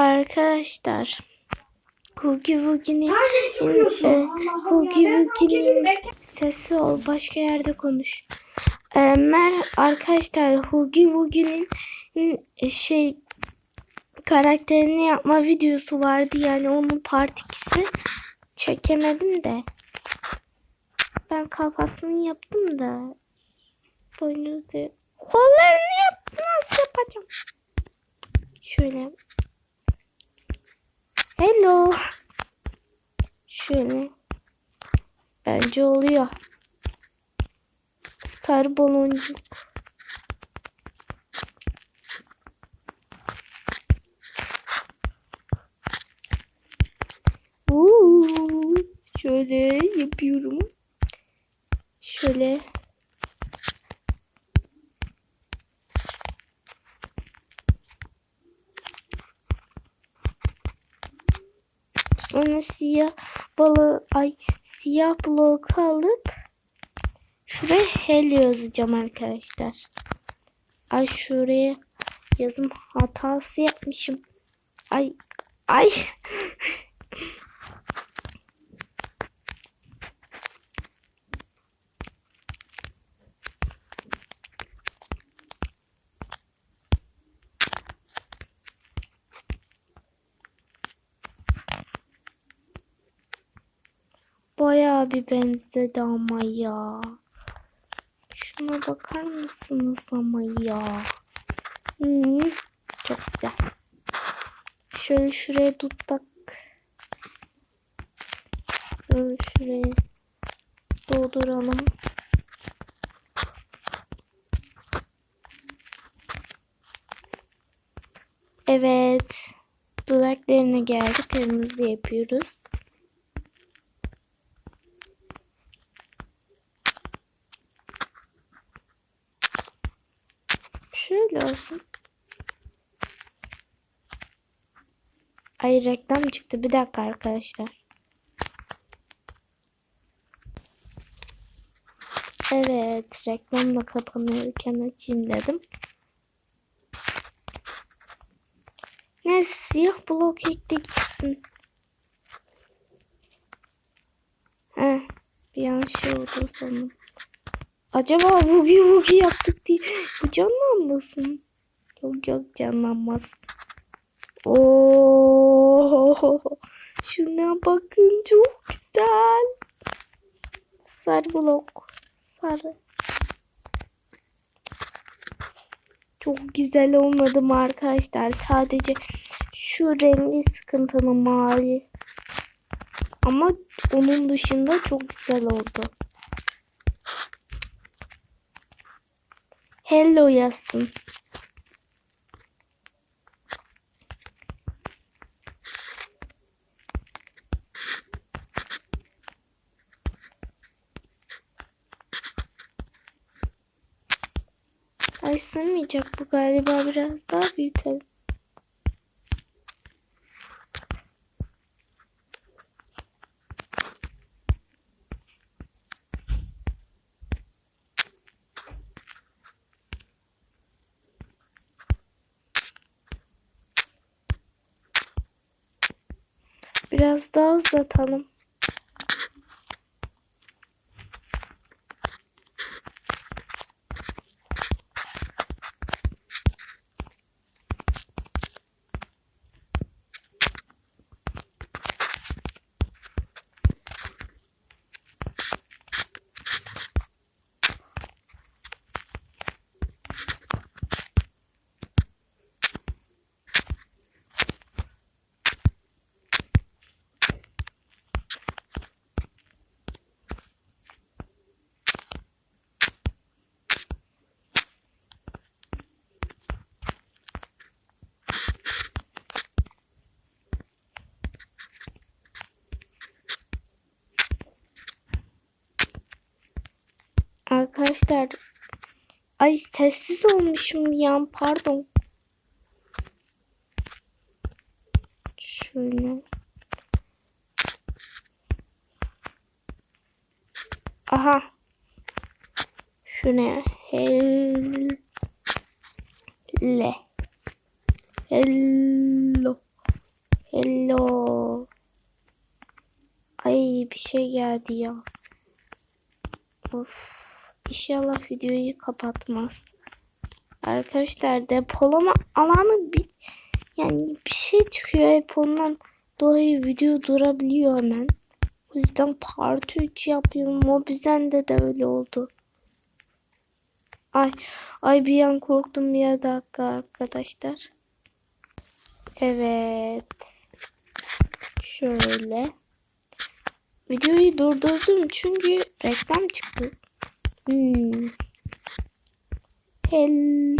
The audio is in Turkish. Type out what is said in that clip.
Arkadaşlar. Hugi çıkıyorsun? e, Allah Hugi bekle. sesi ol. Başka yerde konuş. E, mer arkadaşlar Hugi Wugi'nin e, şey karakterini yapma videosu vardı. Yani onun part 2'si çekemedim de. Ben kafasını yaptım da. Boynu da. Kollarını yaptım. Nasıl yapacağım? Şöyle. Hello. Şöyle. Bence oluyor. Sarı baloncuk. Uuu, şöyle yapıyorum. Şöyle. Sonra siyah balığı ay siyah bloğu alıp şuraya hel yazacağım arkadaşlar. Ay şuraya yazım hatası yapmışım. Ay ay bayağı bir benzedi ama ya. Şuna bakar mısınız ama ya? Hmm, çok güzel. Şöyle şuraya tuttak. Şöyle şuraya dolduralım. Evet. Dudaklarına geldi. Kırmızı yapıyoruz. Şöyle olsun. Ay reklam çıktı. Bir dakika arkadaşlar. Evet. Reklam da kapanırken açayım dedim. Ne siyah blok ekti gitsin. Heh, bir yanlış şey oldu sanırım. Acaba bugi bugi yaptık diye bu canlanmasın? Yok yok canlanmaz. Oo, şuna bakın çok güzel. Sarı blok. Sarı. Çok güzel olmadı mı arkadaşlar? Sadece şu rengi sıkıntılı mavi. Ama onun dışında çok güzel oldu. Hello yazsın. Ay sığmayacak bu galiba biraz daha büyütelim. Biraz daha uzatalım. Arkadaşlar ay sessiz olmuşum ya pardon. Şöyle. Aha. Şuna hel le. Hello. Hello. Ay bir şey geldi ya. Of. İnşallah videoyu kapatmaz. Arkadaşlar depolama alanı bir yani bir şey çıkıyor hep ondan dolayı video durabiliyor hemen. O yüzden part 3 yapıyorum. O bizden de de öyle oldu. Ay ay bir an korktum bir dakika arkadaşlar. Evet. Şöyle. Videoyu durdurdum çünkü reklam çıktı. Hmm. Hell.